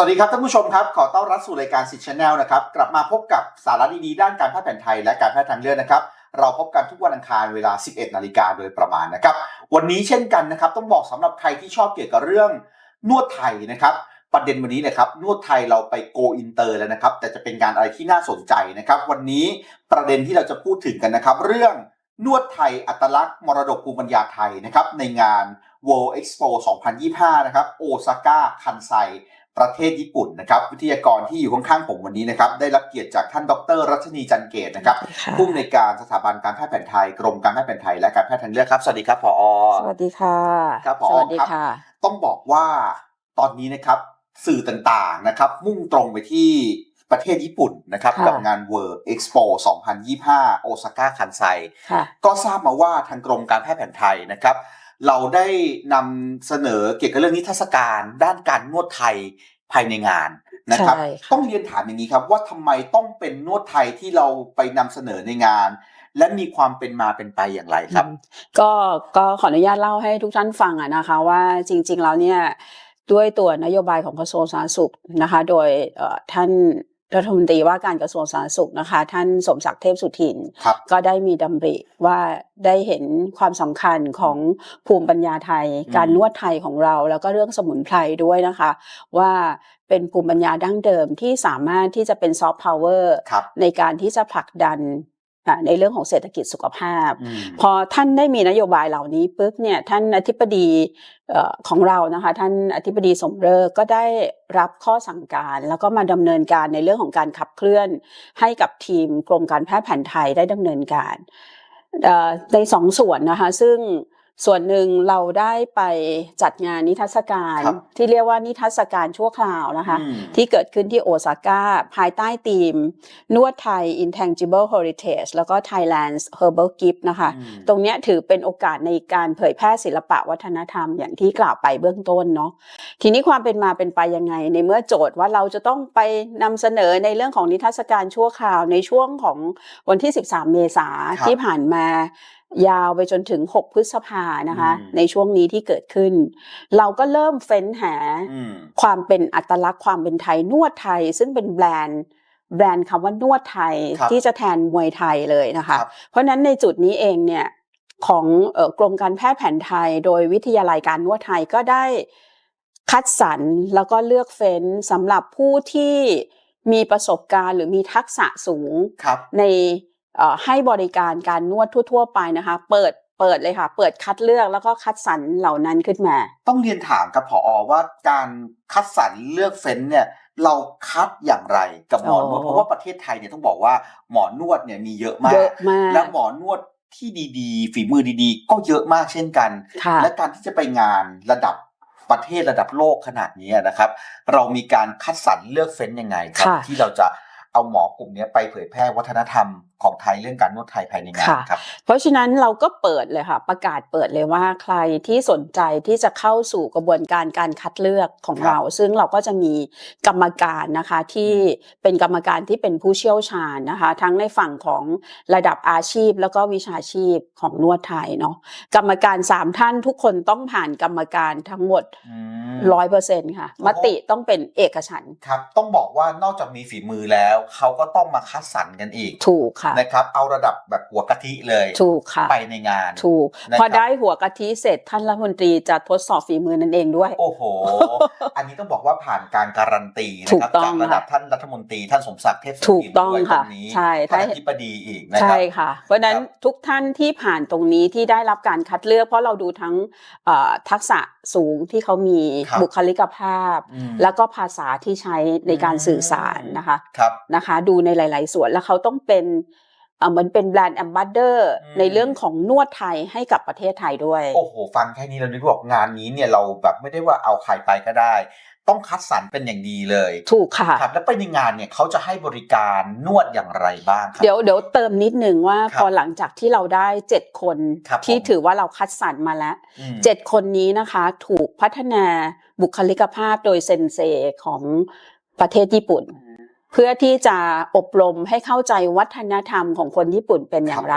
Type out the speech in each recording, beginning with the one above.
สวัสดีครับท่านผู้ชมครับ ขอต้อนรับสู่รายการสิทธิ์ชาแนลนะครับ กลับมาพบกับสาระดีๆ ด้านการแพทย์แผนไทยและการแพทย์ทางเลือกนะครับ เราพบกันทุกวันอังคารเวลา 11 นาฬิกาโดยประมาณนะครับ วันนี้เช่นกันนะครับ ต้องบอกสำหรับใครที่ชอบเกี่ยวกับเรื่องนวดไทยนะครับ ประเด็นวันนี้นะครับนวดไทยเราไปโกอินเตอร์แล้วนะครับ แต่จะเป็นงานอะไรที่น่าสนใจนะครับ วันนี้ประเด็นที่เราจะพูดถึงกันนะครับ เรื่องนวดไทยอัตลักษณ์มรดกภูมิปัญญาไทยนะครับในงาน World Expo 2025 นะครับโอซาก้าคันไซ ประเทศญี่ปุ่นนะครับวิทยากรที่อยู่ข้างๆผมวันนี้นะครับได้รับเกียรติจากท่านดร รัชนีจันเกตนะครับค่ะผู้อำนวยการสถาบันการแพทย์แผนไทยกรมการแพทย์แผนไทยและการแพทย์ทางเลือกครับ สวัสดีครับผอสวัสดีค่ะครับผอสวัสดีครับค่ะต้องบอกว่าตอนนี้นะครับสื่อต่างๆนะครับมุ่งตรงไปที่ประเทศญี่ปุ่นนะครับค่ะกับงาน World Expo 2025 โอซาก้าคันไซค่ะก็ทราบมาว่าทางกรมการแพทย์แผนไทยนะครับ เราได้นำเสนอเกี่ยวกับเรื่องนิทรรศการด้านการนวดไทยภายในงานนะครับใช่ค่ะต้องเรียนถามอย่างนี้ครับ ว่าทำไมต้องเป็นนวดไทยที่เราไปนำเสนอในงานและมีความเป็นมาเป็นไปอย่างไรครับอืมก็ก็ขออนุญาตเล่าให้ทุกท่านฟังอะนะคะ ว่าจริง ๆ แล้วเนี่ยด้วยตัวนโยบายของกระทรวงสาธารณสุขนะคะ โดยเอ่อท่าน รัฐมนตรีว่าการกระทรวงสาธารณสุขนะคะ ท่านสมศักดิ์เทพสุทินครับก็ได้มีดำริว่าได้เห็นความสำคัญของภูมิปัญญาไทยอืมการนวดไทยของเรา แล้วก็เรื่องสมุนไพรด้วยนะคะ ว่าเป็นภูมิปัญญาดั้งเดิมที่สามารถที่จะเป็นซอฟต์พาวเวอร์ครับในการที่จะผลักดันอ่า ในเรื่องของเศรษฐกิจสุขภาพอืมพอท่านได้มีนโยบายเหล่านี้ปุ๊บเนี่ยท่านอธิบดีเอ่อของเรานะคะท่านอธิบดีสมเริกก็ได้รับข้อสั่งการ แล้วก็มาดำเนินการในเรื่องของการขับเคลื่อน ให้กับทีมกรมการแพทย์แผนไทยได้ดำเนินการเอ่อในสองส่วนนะคะซึ่ง ส่วนหนึ่งเราได้ไปจัดงานนิทรรศการครับที่เรียกว่านิทรรศการชั่วคราวนะคะอืมที่เกิดขึ้นที่โอซาก้า ภายใต้ธีม นวดไทย intangible heritage แล้วก็ Thailand's herbal gift นะคะอืมตรงเนี้ยถือเป็นโอกาสในการเผยแพร่ศิลปะวัฒนธรรมอย่างที่กล่าวไปเบื้องต้นเนาะทีนี้ความเป็นมาเป็นไปยังไง ในเมื่อโจทย์ว่าเราจะต้องไปนำเสนอในเรื่องของนิทรรศการชั่วคราวในช่วงของวันที่ 13 เมษาครับที่ผ่านมา ยาวไปจนถึง 6 พฤษภานะคะอืมในช่วงนี้ที่เกิดขึ้น เราก็เริ่มเฟ้นหาอืมความเป็นอัตลักษณ์ความเป็นไทยนวดไทย ซึ่งเป็นแบรนด์แบรนด์คำว่านวดไทยครับที่จะแทนมวยไทยเลยนะคะครับเพราะฉะนั้นในจุดนี้เองเนี่ยของเอ่อกรมการแพทย์แผนไทย โดยวิทยาลัยการนวดไทยก็ได้คัดสรรแล้วก็เลือกเฟ้นสำหรับผู้ที่มีประสบการณ์หรือมีทักษะสูงครับในเอ่อ ให้บริการการนวดทั่ว ๆ ไปนะคะ เปิดเปิดเลยค่ะ เปิดคัดเลือกแล้วก็คัดสรรเหล่านั้นขึ้นมา ต้องเรียนถามกับผอว่าการคัดสรรเลือกเฟ้นเนี่ยเราคัดอย่างไรกับหมอนวดอ๋อเพราะว่าประเทศไทยเนี่ยต้องบอกว่าหมอนวดเนี่ยมีเยอะมาเยกอะมาก และหมอนวดที่ดีๆ ฝีมือดีๆ ก็เยอะมากเช่นกันค่ะและการที่จะไปงานระดับประเทศระดับโลกขนาดนี้นะครับ เรามีการคัดสรรเลือกเฟ้นยังไงครับค่ะที่เราจะเอาหมอกลุ่มนี้ไปเผยแพร่วัฒนธรรม ของไทยเรื่องการนวดไทยภายในงานค่ะครับเพราะฉะนั้นเราก็เปิดเลยค่ะประกาศเปิดเลยว่าใครที่สนใจที่จะเข้าสู่กระบวนการการคัดเลือกของครับเรา ซึ่งเราก็จะมีกรรมการนะคะที่เป็นกรรมการที่เป็นผู้เชี่ยวชาญนะคะ ทั้งในฝั่งของระดับอาชีพ แล้วก็วิชาชีพของนวดไทยเนาะกรรมการสามท่านทุกคนต้องผ่านกรรมการทั้งหมดอืมร้อยเปอร์เซ็นต์ค่ะโอ้โหมติต้องเป็นเอกฉันท์ครับต้องบอกว่านอกจากมีฝีมือแล้วเขาก็ต้องมาคัดสรรกันอีกถูกค่ะนะครับ เอาระดับแบบหัวกะทิเลยถูกค่ะไปในงานถูกนะครับพอได้หัวกะทิเสร็จท่านรัฐมนตรีจะทดสอบฝีมือนั่นเองด้วย โอ้โห อันนี้ต้องบอกว่าผ่านการการันตีนะถูครักบต้องจากระดับค่ะท่านรัฐมนตรีท่านสมศักดิ์เทพสุถูกทินต้องด้วยค่ะตรงนี้ใช่ท่านถ้าอธิบดีอีกนะคใช่รับค่ะ เพราะฉะนั้นครับทุกท่านที่ผ่านตรงนี้ที่ได้รับการคัดเลือก เพราะเราดูทั้งเอ่อทักษะ สูงที่เขามีครับบุคลิกภาพอืมแล้วก็ภาษาที่ใช้ในการสื่อสารนะคะครับนะคะ ดูในหลาย ๆ ส่วนแล้วเขาต้องเป็นเอ่อเหมือนเป็นแบรนด์แอมบาสเดอร์อืมในเรื่องของนวดไทยให้กับประเทศไทยด้วย โอ้โห ฟังแค่นี้เรานึกว่างานนี้เนี่ยเราแบบไม่ได้ว่าเอาใครไปก็ได้ ต้องคัดสรรเป็นอย่างดีเลยถูกค่ะครับแล้วไปในงานเนี่ยเขาจะให้บริการนวดอย่างไรบ้างครัเดี๋ยวเดี๋ยวเติมนิดนึงว่าครับพอหลังจากที่เราได้เจ็ดคนครับที่ผมถือว่าเราคัดสรรมาแล้วอืมเจ็ดคนนี้นะคะ ถูกพัฒนาบุคลิกภาพโดยเซนเซของประเทศญี่ปุ่น เพื่อที่จะอบรมให้เข้าใจวัฒนธรรมของคนญี่ปุ่นเป็นอย่างไร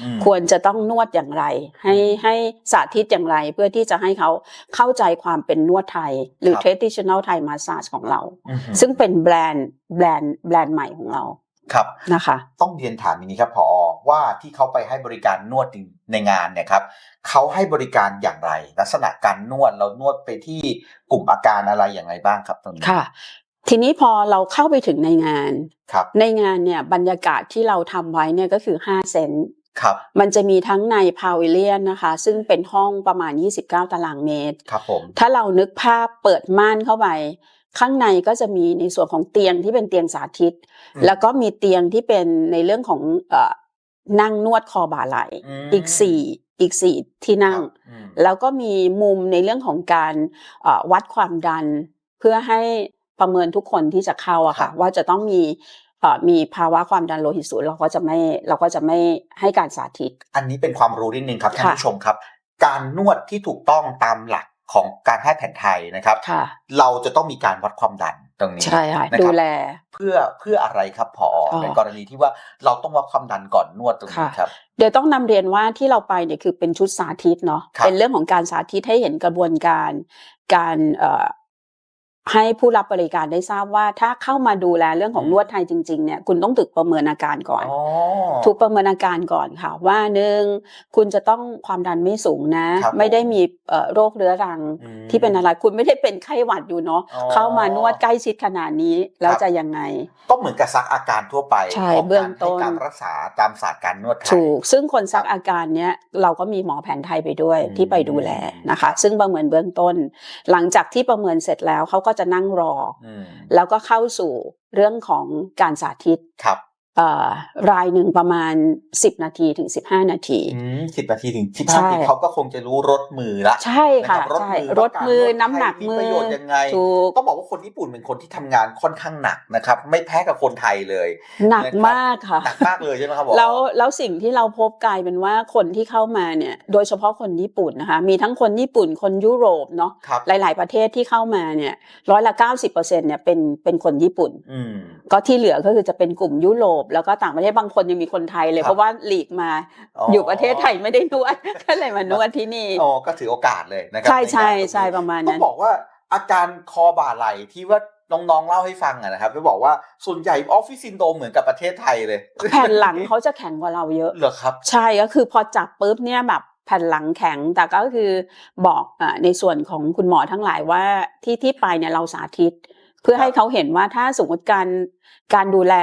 อืมควรจะต้องนวดอย่างไร ให้ให้สาธิตอย่างไร เพื่อที่จะให้เขาเข้าใจความเป็นนวดไทย หรือครับ traditional Thai massage ของเราอืมซึ่งเป็นแบรนด์แบรนด์แบรนด์ใหม่ของเราครับนะคะ ต้องเรียนถามอย่างนี้ครับพอว่าที่เขาไปให้บริการนวดในงานเนี่ยครับเขาให้บริการอย่างไร ลักษณะการนวดเรานวดไปที่กลุ่มอาการอะไรอย่างไรบ้างครับตรงนี้ค่ะ ทีนี้พอเราเข้าไปถึงในงานครับ ในงานเนี่ยบรรยากาศที่เราทำไว้เนี่ยก็คือ 5 เซนต์ครับ มันจะมีทั้งในพาวิเลียนนะคะ ซึ่งเป็นห้องประมาณ 29 ตารางเมตร ครับผม ถ้าเรานึกภาพเปิดม่านเข้าไป ข้างในก็จะมีในส่วนของเตียงที่เป็นเตียงสาธิต แล้วก็มีเตียงที่เป็นในเรื่องของเอ่อนั่งนวดคอบ่าไหลมอีกสี่อีกสี่ที่นั่งครับอืมแล้วก็มีมุมในเรื่องของการเอ่อวัดความดันเพื่อให้ ประเมินทุกคนที่จะเข้าอะครัค่ะบว่าจะต้องมีเอ่อมีภาวะความดันโลหิตสูงเราก็จะไม่เราก็จะไม่ให้การสาธิต อันนี้เป็นความรู้นิดนึงครับท่านค่ะผู้ชมครับ การนวดที่ถูกต้องตามหลักของการแพทย์แผนไทยนะครับค่ะเราจะต้องมีการวัดความดันตรงนี้ใช่ค่ะนะครับดูแลเพื่อเพื่ออะไรครับพออ๋อในกรณีที่ว่าเราต้องวัดความดันก่อนนวดตรงนี้ค่ะครับ เดี๋ยวต้องนำเรียนว่าที่เราไปเนี่ยคือเป็นชุดสาธิตเนาะครับเป็นเรื่องของการสาธิตให้เห็นกระบวนการการเอ่อ ให้ผู้รับบริการได้ทราบว่าถ้าเข้ามาดูแลเรื่องของนวดไทยจริงๆเนี่ยคุณต้องถูกประเมินอาการก่อนอ๋อถูกประเมินอาการก่อนค่ะว่าหนึ่งคุณจะต้องความดันไม่สูงนะครับผมไม่ได้มีเอ่อโรคเรื้อรังอืมที่เป็นอะไรคุณไม่ได้เป็นไข้หวัดอยู่เนาะอ๋อเข้ามานวดใกล้ชิดขนาดนี้แล้วครับจะยังไง ก็เหมือนกับซักอาการทั่วไปใช่ของเบื้กาองรต้ให้นการรักษาตามศาสตร์การนวดไทยถูกซึ่งคนซักครับอาการเนี้ยเราก็มีหมอแผนไทยไปด้วยอืมที่ไปดูแลนะคะ ซึ่งประเมินเบื้องต้น หลังจากที่ประเมินเสร็จแล้วเขาก็จะนั่งรออืมแล้วก็เข้าสู่เรื่องของการสาธิตครับเอ่อ รายหนึ่งประมาณ 10 นาทีถึง 15 นาทีสิบนาทีถึงสิบใช่ห้านาทีเขาก็คงจะรู้รถมือละ ใช่ค่ะนรับใช่มือรว่าถการมือนวดน้ำหนักไทยมืประอโยชน์ยังไงถูกต้องบอกว่าคนญี่ปุ่นเป็นคนที่ทำงานค่อนข้างหนักนะครับ ไม่แพ้กับคนไทยเลย หนักนะครับมากค่ะหนักมากเลยใช่ไหมครับผมแล้วแล้วสิ่งที่เราพบกลายเป็นว่าคนที่เข้ามาเนี่ย โดยเฉพาะคนญี่ปุ่นนะคะ มีทั้งคนญี่ปุ่นคนยุโรปเนาะครับหลาย ๆประเทศที่เข้ามาเนี่ยร้อยละเก้าสิบเปอร์เซ็นเนี่ยเป็นเป็นคนญี่ปุ่นอืมก็ที่เหลือก็คือจะเป็นกลุ่มยุโรปแล้วก็ต่างประเทศบางคนยังมีคนไทยเลยครับเพราะว่าหลีกมาอ๋ออยู่ประเทศไทยไม่ได้นวดก็เลยมานวดที่นี่อ๋อก็ถือโอกาสเลยนะครัใช่ใช่นงานตรงนี้ใช่ประมาณต้อนั้งนบอกว่าอาการคอบ่าไหลที่ว่าน้องๆเล่าให้ฟังอะนะครับจะบอกว่าส่วนใหญ่ออฟฟิศซินโดรมเหมือนกับประเทศไทยเลยแผ่นหลังเขาจะแข็งกว่าเราเยอะเหรอครับ ใช่ก็คือพอจับปุ๊บเนี่ยแบบแผ่นหลังแข็งแต่ก็คือบอกอาในส่วนของคุณหมอทั้งหลายว่าที่ที่ไปเนี่ยเราสาธิต เพื่อครับให้เขาเห็นว่าถ้าสมมติการการดูแล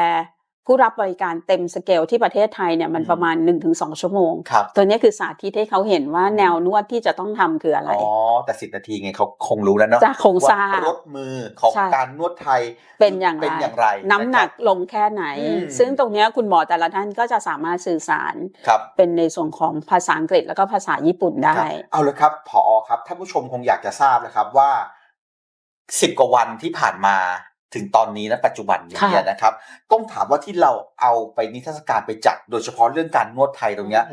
ผู้รับบริการเต็มสเกลที่ประเทศไทยเนี่ยมันประมาณ 1-2 ชั่วโมงครับตัวเนี้ยคือสาธิตให้เขาเห็นว่าแนวนวดที่จะต้องทำคืออะไร อ๋อ แต่สิบนาทีไงเขาคงรู้แล้วเนาะจะคงทราบว่ารถมือของใช่การนวดไทยเป็นอย่างไรเป็นอย่างไร น้ำหนักะคลงแค่ไหนอืมซึ่งตรงเนี้ยคุณหมอแต่ละท่านก็จะสามารถสื่อสารรับเป็นในส่วนของภาษาอังกฤษแล้วก็ภาษาญี่ปุ่นได้ครับเอาเลยครับผอครับท่านผู้ชมคงอยากจะทราบนะครับว่าสิบกว่าวันที่ผ่านมา ถึงตอนนี้นะปัจจุบันนี้ค่ะนะครับ ต้องถามว่าที่เราเอาไปนิทรรศการไปจัด โดยเฉพาะเรื่องการนวดไทยตรงเนี้ย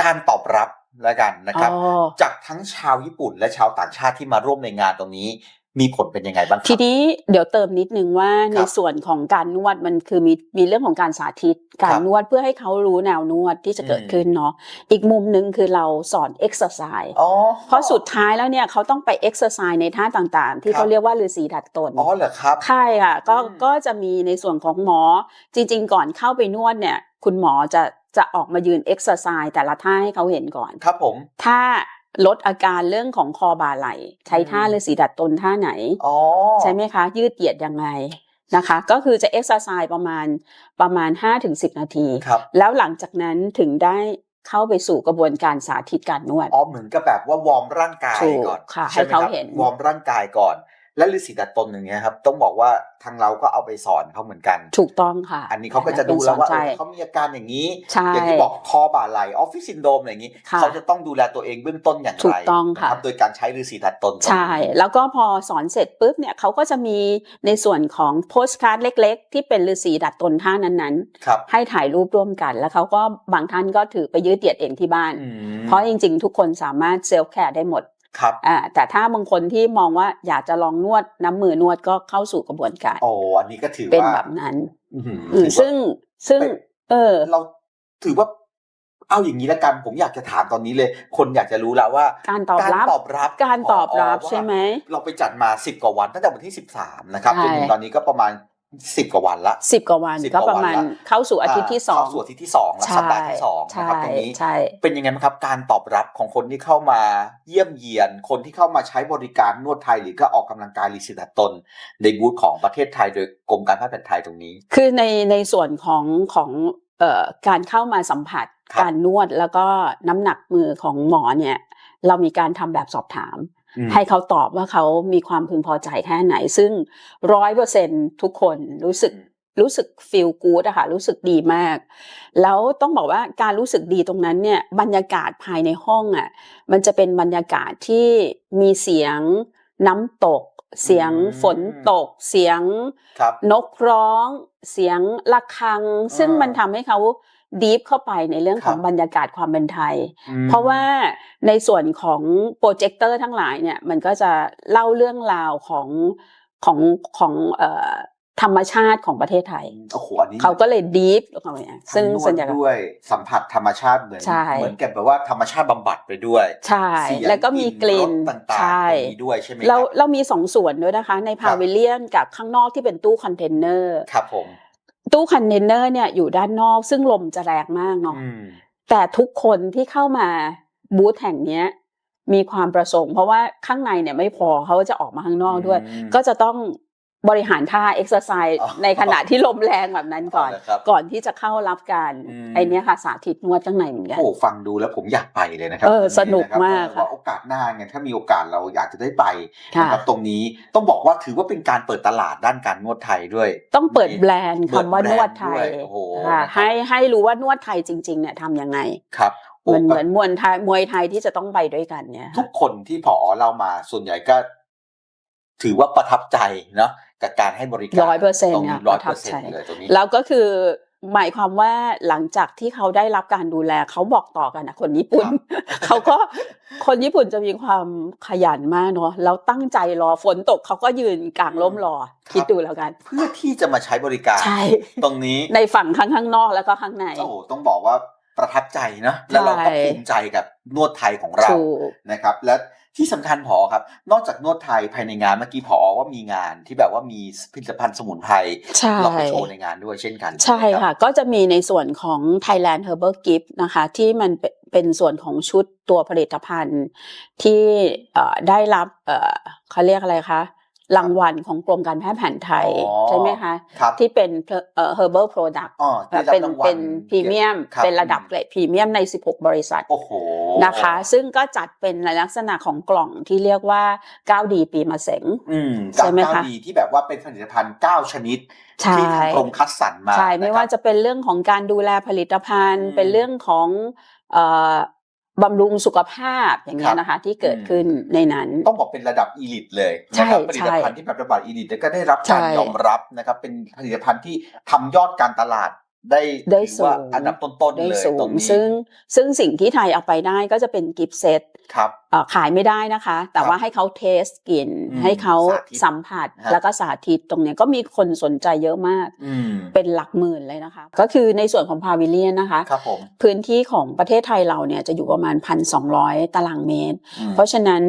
การตอบรับแล้วกันนะครับอ๋อจากทั้งชาวญี่ปุ่นและชาวต่างชาติที่มาร่วมในงานตรงนี้ มีผลเป็นยังไงบ้างคทีรับนี้เดี๋ยวเติมนิดนึงว่าในส่วนของการนวดมันคือมีมีเรื่องของการสาธิต การครับนวดเพื่อให้เขารู้แนวนวดที่จะเกิดอืมขึ้นเนาะอีกมุมหนึ่งคือเราสอนเอ็กซ์ไซส์อ๋อเพราะสุดท้ายแล้วเนี่ยเขาต้องไปเอ็กซ์ไซส์ในท่าต่างๆ ที่ครับเขาเรียกว่าฤาษีดัดตนอ๋อเหรอครับใช่ค่ะก็อืมก็จะมีในส่วนของหมอจริง ๆ ก่อนเข้าไปนวดเนี่ย คุณหมอจะจะออกมายืนเอ็กซ์ไซส์แต่ละท่าให้เขาเห็นก่อนครับผมถ้า ลดอาการเรื่องของคอบ่าไหล ใช้ท่าอืมฤาษีดัดตนท่าไหนอ๋อใช่ไหมคะ ยืดเหยียดยังไงนะคะ ก็คือจะเอ็กซ์ไซส์ประมาณประมาณ 5-10 นาทีครับแล้วหลังจากนั้นถึงได้เข้าไปสู่กระบวนการสาธิตการนวด อ๋อเหมือนกับแบบว่าวอร์มร่างกายถูกก่อนค่ะใช่ไมให้เขารับเห็นวอร์มร่างกายก่อน และฤาษีดัดตนอย่างเงี้ยครับต้องบอกว่าทางเราก็เอาไปสอนเขาเหมือนกัน ถูกต้องค่ะ อันนี้เขาก็จะดูแล้วว่าเป็นสอนใจเออเขามีอาการอย่างนี้ใช่อย่างที่บอกคอบ่าไหลออฟฟิศซินโดรมอะไรอย่างนี้ค่ะเขาจะต้องดูแลตัวเองเบื้องต้นอย่างไรถูกต้องค่ะนรับโดยการใช้ฤาษีดัดตน ใช่ แล้วก็พอสอนเสร็จปุ๊บเนี่ยเขาก็จะมีในส่วนของโพสการ์ดเล็ก ๆ ที่เป็นฤาษีดัดตนท่านั้นครับๆให้ถ่ายรูปร่วมกัน แล้วเขาก็บางท่านก็ถือไปยืดเหยียดเองที่บ้านอืมเพราะจริง ๆ ทุกคนสามารถเซลฟ์แคร์ได้หมด ครับอ่าแต่ถ้าบางคนที่มองว่าอยากจะลองนวดน้ำมือนวดก็เข้าสู่กระบวนการโอ้อันนี้ก็ถือเป็นว่าแบบนั้นอื้อหืออืมถือว่าซึ่งซึ่งเป็นเออ เราถือว่าเอาอย่างนี้ละกันผมอยากจะถามตอนนี้เลย คนอยากจะรู้แล้วว่า การตอบรับตอบรับการตอบรับผใช่ไหมว่าเราไปจัดมาสิบกว่าวันตั้งแต่วันที่สิบสามนะครับใช่จนถึงตอนนี้ก็ประมาณ สิบกว่าวันละสิบกว่าวันสิบก็กว่าประมาณวันละเข้าสู่อาทิตย์ที่สองเข้าสู่อาทิตย์ที่สองและใช่สัปดาห์ที่สองนะใช่ครับตรงนี้ใช่เป็นยังไงบ้างครับการตอบรับของคนที่เข้ามาเยี่ยมเยียน คนที่เข้ามาใช้บริการนวดไทยหรือก็ออกกำลังกายรีสิตตน ในบูธของประเทศไทยโดยกรมการแพทย์แผนไทยตรงนี้ คือในในส่วนของของเอ่อการเข้ามาสัมผัสครับการนวดแล้วก็น้ำหนักมือของหมอเนี่ยเรามีการทำแบบสอบถามอืม ให้เขาตอบว่าเขามีความพึงพอใจแค่ไหน ซึ่งร้อยเปอร์เซ็นทุกคนรู้สึกรู้สึกฟีลกู๊ดอะค่ะรู้สึกดีมาก แล้วต้องบอกว่าการรู้สึกดีตรงนั้นเนี่ยบรรยากาศภายในห้องอะมันจะเป็นบรรยากาศที่มีเสียงน้ำตก เสียงฝนตก เสียงครับนกร้อง เสียงระฆัง ซึ่งอ่ามัมันทำให้เขา ดีฟเข้าไปในเรื่องของครับบรรยากาศความเป็นไทยอืมเพราะว่าในส่วนของโปรเจคเตอร์ทั้งหลายเนี่ยมันก็จะเล่าเรื่องราวของของของเอ่อธรรมชาติของประเทศไทยโอ้โหอันนี้เขาก็เลยดีฟลงไปเนี่ยซึ่งทั้นวส่วดนใหญ่ก็ด้วยสัมผัสธรรมชาติเหมือนใช่เหมือนกับแบบว่าธรรมชาติบำบัดไปด้วย ใช่เสียงแล้วก็มีกลิ่นรสต่างๆใช่ตรงนี้ด้วยใช่ไหมคเรารับเรามีสองส่วนด้วยนะคะ ในครัพาบวิเลียนกับข้างนอกที่เป็นตู้คอนเทนเนอร์ ครับผม ตู้คอนเทนเนอร์เนี่ยอยู่ด้านนอกซึ่งลมจะแรงมากเนาะอืมแต่ทุกคนที่เข้ามาบูธแห่งเนี้ยมีความประสงค์ เพราะว่าข้างในเนี่ยไม่พอเขาจะออกมาข้างนอกด้วยอืมก็จะต้อง บริหารท่าเอ็กซ์ไซส์อ๋อในขณะที่ลมแรงแบบนั้นก่อนเอาละครับก่อนที่จะเข้ารับการอืมไอเนี้ยค่ะสาธิตนวดข้างในเหมือนกันโอ้ฟังดูแล้วผมอยากไปเลยนะครัเออสนุกตรงมากนะครับค่ะว่าโอกาสหน้าไงถ้ามีโอกาสเราอยากจะได้ไปค่ะนะครับตรงนี้ต้องบอกว่าถือว่าเป็นการเปิดตลาดด้านการนวดไทยด้วย ต้องเปิดแบรนด์เปิดคำว่าแบรนนด์วดไทยด้วยโอ้โหค่ะนะครับให้ให้รู้ว่านวดไทยจริงๆเนี่ยทำยังไงครับเหมือนโเหมือนมวยไทยมวยไทยที่จะต้องไปด้วยกันเนี่ย ทุกคนที่ผอเรามาส่วนใหญ่ก็ถือว่าประทับใจเนาะ กับการให้บริการร้อยเปอร์เซ็นตรต์งค่ะนี้ปร้อยระเปทัอบร์เซ็นใจต์เลยตรงนี้แล้วก็คือหมายความว่าหลังจากที่เขาได้รับการดูแลเขาบอกต่อกันนะคนญี่ปุ่น เขาก็คนญี่ปุ่นจะมีความขยันมากเนาะแล้วตั้งใจรอฝนตกเขาก็ยืนกลางร่มรอ คิดดูแล้วกัน เพื่อที่จะมาใช้บริการใช่ตรงนี้ในฝั่งข้างข้างนอกแล้วก็ข้างในโอ้โหต้องบอกว่าประทับใจนะแล้วเราก็ใช่ภูมิใจกับนวดไทยของเราถูกนะครับ และ ที่สำคัญพอครับ นอกจากนวดไทยภายในงานเมื่อกี้พอว่ามีงานที่แบบว่ามีผลิตภัณฑ์สมุนไพรใช่เราไปโชว์ในงานด้วยเช่นกัน ใช่ไหมรับค่ะ ก็จะมีในส่วนของ Thailand Herbal Gift นะคะ ที่มันเป็นเป็นส่วนของชุดตัวผลิตภัณฑ์ที่เอ่อได้รับเอ่อเขาเรียกอะไรคะ รางวัลของกรมการแพทย์แผนไทยอ๋อใช่ไหมคะครับที่เป็นเอ่อ herbal product อ๋อเอ่อที่รับเป็นรางวัลเป็นพรีเมียมคบเป็นระดับเกรดพรีเมียมใน 16 บริษัทโอ้โหนะคะ ซึ่งก็จัดเป็นในลักษณะของกล่องที่เรียกว่า 9 ดีปีมาเสงอืมใช่ไหมจากคะเก้าดีที่แบบว่าเป็นผลิตภัณฑ์เก้าชนิดใช่ที่ทางกรมคัดสรรมาใช่ไม่นครับว่าจะเป็นเรื่องของการดูแลผลิตภัณฑ์อืมเป็นเรื่องของเอ่อ บำรุงสุขภาพอย่างเงี้ครัยบนะคะที่เกิดอืมขึ้นในนั้น ต้องบอกเป็นระดับอีลิตเลยใช่นะครับผลิตภัณฑ์ใช่ที่แบบระดับอีลิตก็ได้รับการใช่ยอมรับนะครับเป็นผลิตภัณฑ์ที่ทำยอดการตลาดได้ได้ถือว่าสูงอันดับต้นๆได้เลยสูตรงงนี้ซึ่งซึ่งสิ่งที่ไทยเอาไปได้ก็จะเป็นกิฟต์เซตครับเอ่อ ขายไม่ได้นะคะ แต่ครับว่าให้เขาเทสกลิ่นอืมให้เขาสาธิตสัมผัสฮะแล้วก็สาธิตตรงเนี้ยก็มีคนสนใจเยอะมากอืมเป็นหลักหมื่นเลยนะคะ ก็คือในส่วนของพาวิเลียนนะคะครับผมพื้นที่ของประเทศไทยเราเนี่ยจะอยู่ประมาณ 1,200 ตารางเมตรอืมเพราะฉะนั้น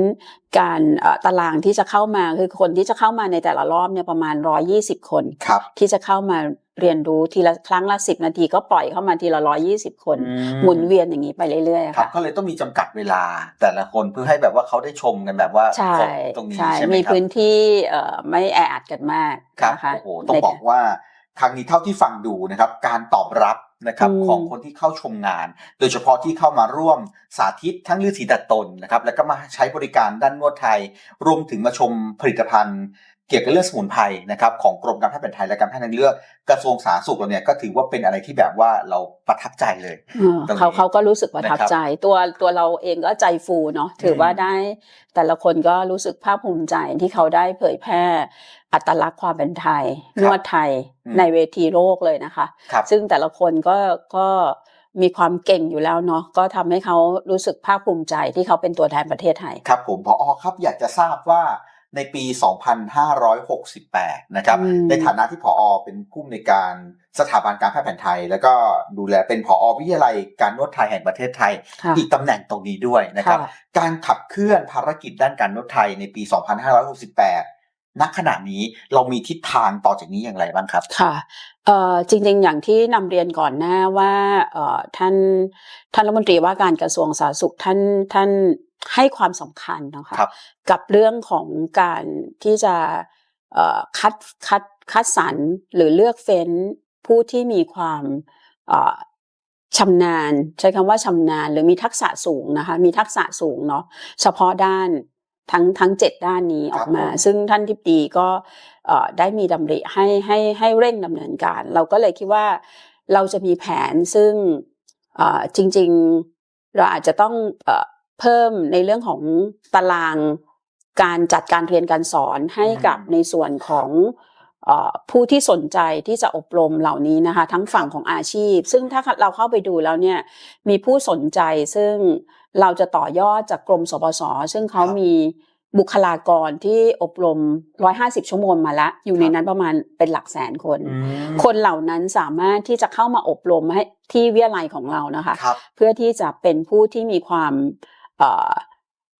การเอ่อตารางที่จะเข้ามาคือคนที่จะเข้ามาในแต่ละรอบเนี่ยประมาณ 120 คนครับที่จะเข้ามาเรียนรู้ทีละครั้งละ10นาทีก็ปล่อยเข้ามาทีละ120คนอืหมุนเวียนอย่างนี้ไปเรื่อยๆครับค่ะก็เลยต้องมีจำกัดเวลาแต่ละคนเพื่อให้แบบว่าเขาได้ชมกันแบบว่าใช่ครบตรงนี้ใช่ใช่ไหมมีครับพื้นที่เอ่อไม่แออัดกันมากครับนะคะโอ้โหต้องบอกว่าครั้งนี้เท่าที่ฟังดูนะครับ การตอบรับนะครับอืมของคนที่เข้าชมงาน โดยเฉพาะที่เข้ามาร่วมสาธิตทั้งฤาษีดัดตนนะครับ แล้วก็มาใช้บริการด้านนวดไทย รวมถึงมาชมผลิตภัณฑ์ เกี่ยวกับเรื่องสมุนไพรนะครับของกรมการแพทย์แผนไทยและการแพทย์ทางเลือกกระทรวงสาธารณสุขเราเนี่ยก็ถือว่าเป็นอะไรที่แบบว่าเราประทับใจเลยเออตรงนี้เขาเขาก็รู้สึกประทับนะครับใจตัวตัวเราเองก็ใจฟูเนาะถืออมว่าได้แต่ละคนก็รู้สึกภาคภูมิใจที่เขาได้เผยแพร่อัตลักษณ์ความเป็นไทยคนรับวดไทยอืมในเวทีโลกเลยนะคะครับซึ่งแต่ละคนก็ก็มีความเก่งอยู่แล้วเนาะก็ทำให้เขารู้สึกภาคภูมิใจที่เขาเป็นตัวแทนประเทศไทย ครับผมพอครับอยากจะทราบว่า ในปี 2568 นะครับอืมในฐานะที่ผอเป็นผู้อำนวยการสถาบันการแพทย์แผนไทย แล้วก็ดูแลเป็นผอวิทยาลัยการนวดไทยแห่งประเทศไทยค่ะอีกตำแหน่งตรงนี้ด้วยนะครับค่ะการขับเคลื่อนภารกิจด้านการนวดไทยในปี 2568 ณ ขณะนี้เรามีทิศทางต่อจากนี้อย่างไรบ้างครับ ค่ะเอ่อจริงๆ อย่างที่นำเรียนก่อนหน้าว่าเอ่อท่านท่านรัฐมนตรีว่าการกระทรวงสาธารณสุขท่านท่าน ให้ความสำคัญนะคะครับกับเรื่องของการที่จะเอ่อคัดคัดคัดสรรหรือเลือกเฟ้นผู้ที่มีความเอ่อชำนาญ ใช้คำว่าชำนาญ หรือมีทักษะสูงนะคะมีทักษะสูงเนาะเฉพาะด้านทั้งทั้งเจ็ดด้านนี้ออกมาครับผมซึ่งท่านทิบดีก็เอ่อได้มีดำริให้ให้ให้เร่งดำเนินการ เราก็เลยคิดว่าเราจะมีแผนซึ่งเอ่อจริง ๆ เราอาจจะต้อง เอ่อเพิ่มในเรื่องของตารางการจัดการเรียนการสอนให้กับในส่วนของเอ่อผู้ที่สนใจที่จะอบรมเหล่านี้นะคะ ทั้งฝั่งของอาชีพ ซึ่งถ้าเราเข้าไปดูแล้วเนี่ยมีผู้สนใจซึ่งเราจะต่อยอดจากกรมสปสซึ่งเขาครับมีบุคลากรที่อบรม 150 ชั่วโมงมาแล้วอยู่ในครับนั้นประมาณเป็นหลักแสนคนอืมคนเหล่านั้นสามารถที่จะเข้ามาอบรมให้ที่วิทยาลัยของเรานะคะครับเพื่อที่จะเป็นผู้ที่มีความเอ่อ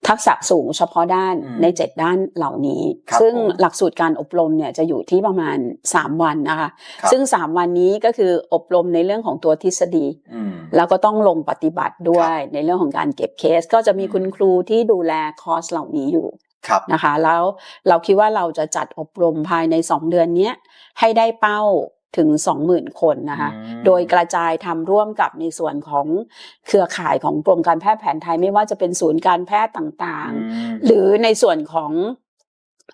ทักษะสูงเฉพาะด้านอืมในเจ็ดด้านเหล่านี้ครับซึ่งผมหลักสูตรการอบรมเนี่ยจะอยู่ที่ประมาณ 3 วันนะคะครับซึ่ง 3 วันนี้ก็คืออบรมในเรื่องของตัวทฤษฎีอืมแล้วก็ต้องลงปฏิบัติด้วยในเรื่องของการเก็บเคส ก็จะมีอืมคุณครูที่ดูแลคอร์สเหล่านี้อยู่ครับนะคะแล้วเราคิดว่าเราจะจัดอบรมภายใน 2 เดือนเนี้ยให้ได้เป้า ถึง 20,000 คนนะคะอืมโดยกระจายทำร่วมกับในส่วนของเครือข่ายของกรมการแพทย์แผนไทยไม่ว่าจะเป็นศูนย์การแพทย์ต่างอืมๆหรือในส่วนของ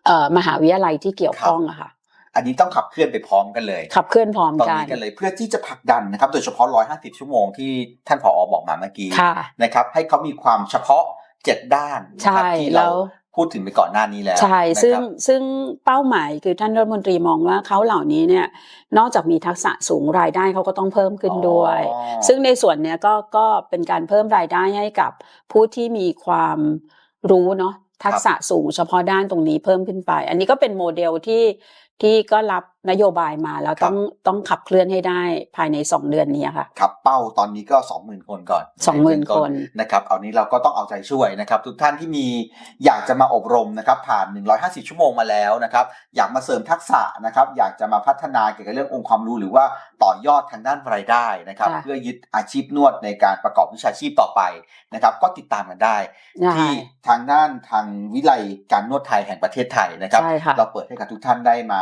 เอ่อมหาวิทยาลัยที่เกี่ยวข้องอะค่ะอันนี้ต้องขับเคลื่อนไปพร้อมกันเลย ขับเคลื่อนพร้อมตอนกันนี้กันเลยเพื่อที่จะผลักดันนะครับ โดยเฉพาะ 150 ชั่วโมงที่ท่านผอบอกมาเมื่อกี้ค่ะนะครับ ให้เขามีความเฉพาะเจ็ดด้านนะใช่ครับที่แล้เราว พูดถึงไปก่อนหน้านี้แล้วใช่นะครับซึ่งซึ่งเป้าหมายคือท่านรัฐมนตรีมองว่าเขาเหล่านี้เนี่ยนอกจากมีทักษะสูงรายได้เขาก็ต้องเพิ่มขึ้นด้วยอ๋อซึ่งในส่วนเนี้ยก็ก็เป็นการเพิ่มรายได้ให้กับผู้ที่มีความรู้เนาะทักษะสูงเฉพาะด้านตรงนี้เพิ่มขึ้นไป อันนี้ก็เป็นโมเดลที่ที่ก็รับ นโยบายมาแล้วต้องต้องขับเคลื่อนให้ได้ภายใน 2 เดือนนี้ค่ะครับเป้าตอนนี้ก็ 20,000 คนก่อน 20,000 คนนะครับเอานี้เราก็ต้องเอาใจช่วยนะครับ ทุกท่านที่มีอยากจะมาอบรมนะครับผ่าน 150 ชั่วโมงมาแล้วนะครับอยากมาเสริมทักษะนะครับอยากจะมาพัฒนาเกี่ยวกับเรื่ององค์ความรู้หรือว่าต่อยอดทางด้านรายได้นะครับค่ะเพื่อยึดอาชีพนวดในการประกอบวิชาชีพต่อไปนะครับก็ติดตามกันได้ได้ที่ทางด้านทางวิไลการนวดไทยแห่งประเทศไทยนะครับใช่ค่ะเราเปิดให้กับทุกท่านได้มา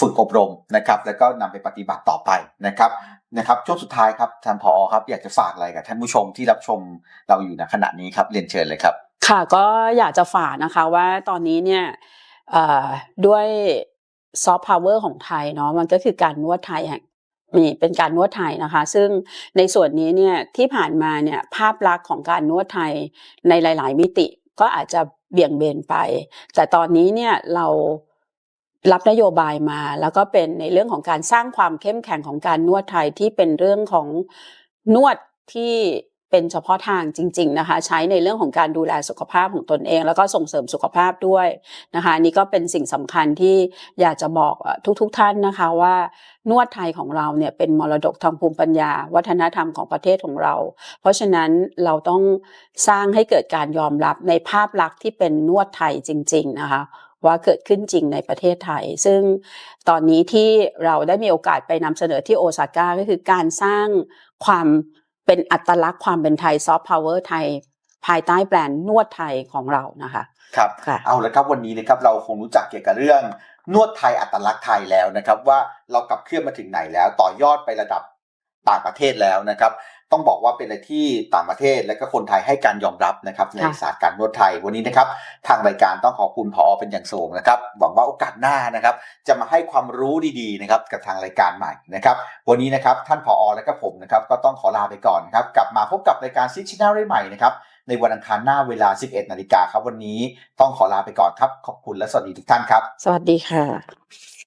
ฝึกอบรมนะครับ แล้วก็นำไปปฏิบัติต่อไปนะครับนะครับช่วงสุดท้ายครับท่านผอครับ อยากจะฝากอะไรกับท่านผู้ชมที่รับชมเราอยู่ในขณะนี้ครับเรียนเชิญเลยครับ ค่ะก็อยากจะฝากนะคะว่าตอนนี้เนี่ยด้วยซอฟต์พาวเวอร์ของไทยเนาะมันก็คือการนวดไทยแห่งมีเป็นการนวดไทยนะคะ ซึ่งในส่วนนี้เนี่ยที่ผ่านมาเนี่ยภาพลักษณ์ของการนวดไทยในหลาย ๆ มิติก็อาจจะเบี่ยงเบนไป แต่ตอนนี้เนี่ยเรา รับนโยบายมา แล้วก็เป็นในเรื่องของการสร้างความเข้มแข็งของการนวดไทยที่เป็นเรื่องของนวดที่เป็นเฉพาะทางจริง ๆนะคะ ใช้ในเรื่องของการดูแลสุขภาพของตนเอง แล้วก็ส่งเสริมสุขภาพด้วยนะคะนี่ก็เป็นสิ่งสำคัญที่อยากจะบอกทุกๆทท่านนะคะว่านวดไทยของเราเนี่ยเป็นมรดกทางภูมิปัญญา วัฒนธรรมของประเทศของเรา เพราะฉะนั้นเราต้องสร้างให้เกิดการยอมรับในภาพลักษณ์ที่เป็นนวดไทยจริง ๆ นะคะ ว่าเกิดขึ้นจริงในประเทศไทย ซึ่งตอนนี้ที่เราได้มีโอกาสไปนำเสนอที่โอซาก้าก็คือการสร้างความเป็นอัตลักษณ์ความเป็นไทยซอฟต์พาวเวอร์ไทย ภายใต้แบรนด์นวดไทยของเรานะคะครับค่ะเอาละครับวันนี้นะครับเราคงรู้จักเกี่ยวกับเรื่อง นวดไทยอัตลักษณ์ไทยแล้วนะครับ ว่าเรากลับเคลื่อนมาถึงไหนแล้ว ต่อยอดไประดับต่างประเทศแล้วนะครับ ต้องบอกว่าเป็นอะไรที่ต่างประเทศและก็คนไทยให้การยอมรับนะครับในค่ะศาสตร์การนวดไทยวันนี้นะครับทางรายการต้องขอบคุณพอเป็นอย่างสูงนะครับหวังว่าโอกาสหน้านะครับจะมาให้ความรู้ดีๆนะครับกับทางรายการใหม่นะครับวันนี้นะครับท่านผอและก็ผมนะครับก็ต้องขอลาไปก่อนนะครับกลับมาพบกับรายการซิชแนลได้ใหม่นะครับในวันอังคารหน้าเวลา 11 นาฬิกาครับวันนี้ต้องขอลาไปก่อนครับ ขอบคุณและสวัสดีทุกท่านครับ สวัสดีค่ะ